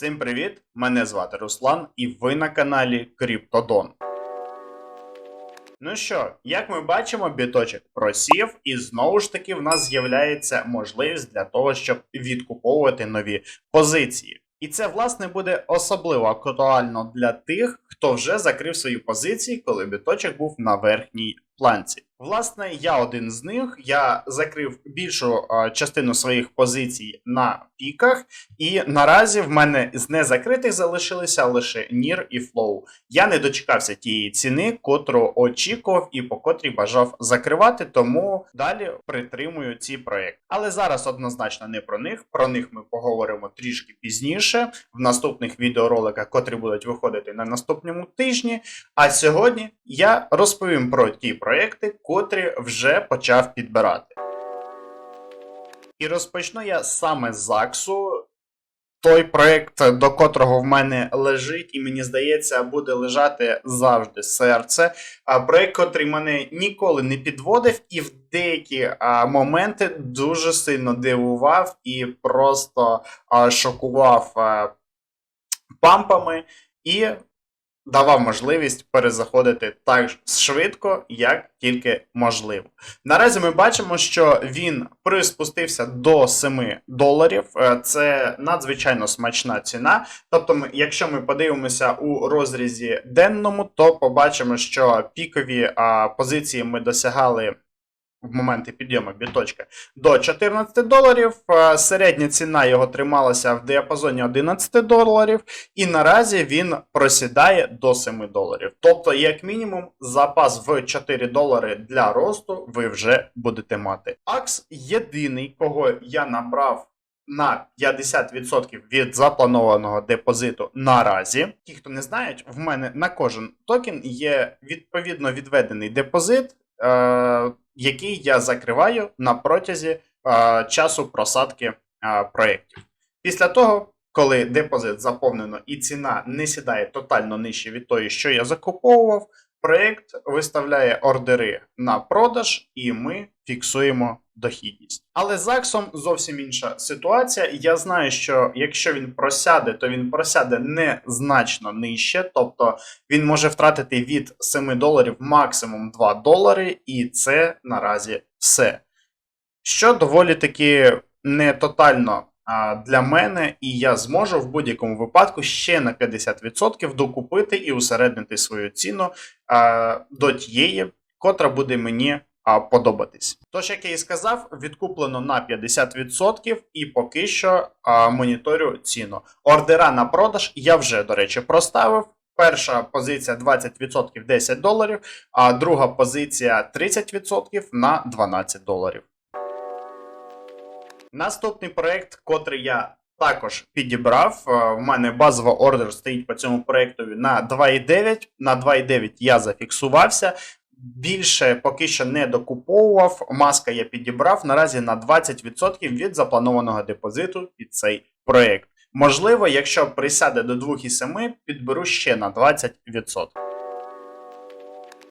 Всім привіт! Мене звати Руслан, і ви на каналі Криптодон. Ну що, як ми бачимо, біточок просів, і знову ж таки в нас з'являється можливість для того, щоб відкуповувати нові позиції. І це, власне, буде особливо актуально для тих, хто вже закрив свої позиції, коли біточок був на верхній планці. Власне, я один з них. Я закрив більшу частину своїх позицій на піках, і наразі в мене з незакритих залишилися лише NIR і Flow. Я не дочекався тієї ціни, котру очікував і по котрій бажав закривати, тому далі притримую ці проекти. Але зараз однозначно не про них. Про них ми поговоримо трішки пізніше в наступних відеороликах, котрі будуть виходити на наступному тижні. А сьогодні я розповім про ті проекти, котрі вже почав підбирати. І розпочну я саме з ЗАКСу. Той проект, до котрого в мене лежить, і мені здається, буде лежати завжди серце. А проект, котрий мене ніколи не підводив, і в деякі моменти дуже сильно дивував і просто шокував пампами. І давав можливість перезаходити так швидко, як тільки можливо. Наразі ми бачимо, що він приспустився до 7 доларів. Е, Це надзвичайно смачна ціна. Тобто, якщо ми подивимося у розрізі денному, то побачимо, що пікові позиції ми досягали. В моменти підйому біточка до 14 доларів. Е, Середня ціна його трималася в діапазоні 11 доларів, і наразі він просідає до 7 доларів. Тобто, як мінімум, запас в 4 долари для росту ви вже будете мати. Акс єдиний, кого я набрав. На 50% від запланованого депозиту наразі. Ті, хто не знають, в мене на кожен токен є відповідно відведений депозит, е, який я закриваю на протязі е, часу просадки е, проєктів. Після того, коли депозит заповнено і ціна не сідає тотально нижче від тої, що я закуповував, проєкт виставляє ордери на продаж, і ми фіксуємо дохідність. Але з ЗАКСом зовсім інша ситуація. Я знаю, що якщо він просяде, то він просяде незначно нижче, тобто він може втратити від 7 доларів максимум 2 долари, і це наразі все. Що доволі таки не тотально для мене, і я зможу в будь-якому випадку ще на 50% докупити і усереднити свою ціну до тієї, котра буде мені подобатись. Тож, як я і сказав, відкуплено на 50% і поки що а, моніторю ціну. Ордера на продаж я вже, до речі, проставив. Перша позиція 20% 10 доларів, а друга позиція 30% на 12 доларів. Наступний проект, котрий я також підібрав. е, В мене базова ордер стоїть по цьому проекту на 2,9. На 2,9 я зафіксувався. Більше поки що не докуповував. Маска я підібрав наразі на 20% від запланованого депозиту під цей проект. Можливо, якщо присяде до 2,7, підберу ще на 20%.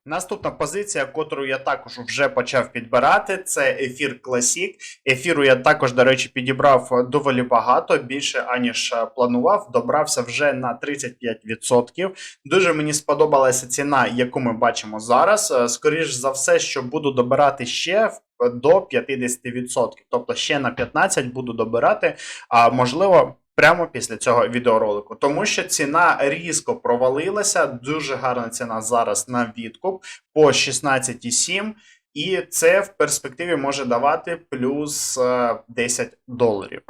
Наступна позиція, котру я також вже почав підбирати, це ефір Classic. Ефіру я також, до речі, підібрав доволі багато, більше аніж планував. Добрався вже на 35%. Дуже мені сподобалася ціна, яку ми бачимо зараз. Е, Скоріш за все, що буду добирати ще до 50%. Тобто ще на 15 буду добирати, а можливо. Прямо після цього відеоролику, тому що ціна різко провалилася. Дуже гарна ціна зараз на відкуп по 16,7, і це в перспективі може давати плюс е, 10 доларів.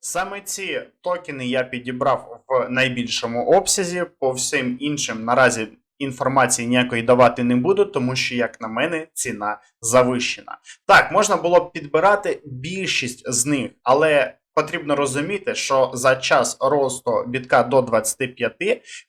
Саме ці токени я підібрав в найбільшому обсязі. По всім іншим наразі інформації ніякої давати не буду, тому що, як на мене, ціна завищена. Так, можна було б підбирати більшість з них, але потрібно розуміти, що за час росту бітка до 25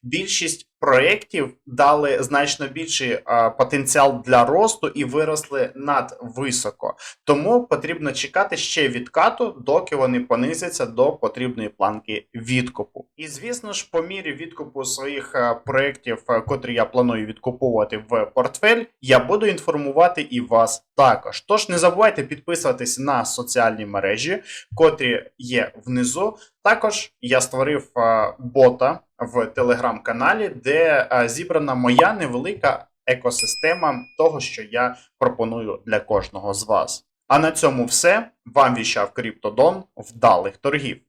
більшість проєктів дали значно більший е, потенціал для росту і виросли надвисоко. Тому потрібно чекати ще відкату, доки вони понизяться до потрібної планки відкупу. І звісно ж, по мірі відкупу своїх е, проєктів, е, котрі я планую відкуповувати в портфель, я буду інформувати і вас також. Тож не забувайте підписуватись на соціальні мережі, котрі є внизу. Також я створив бота в телеграм-каналі, де е, зібрана моя невелика екосистема того, що я пропоную для кожного з вас. А на цьому все. Вам віщав Криптодон. Вдалих торгів!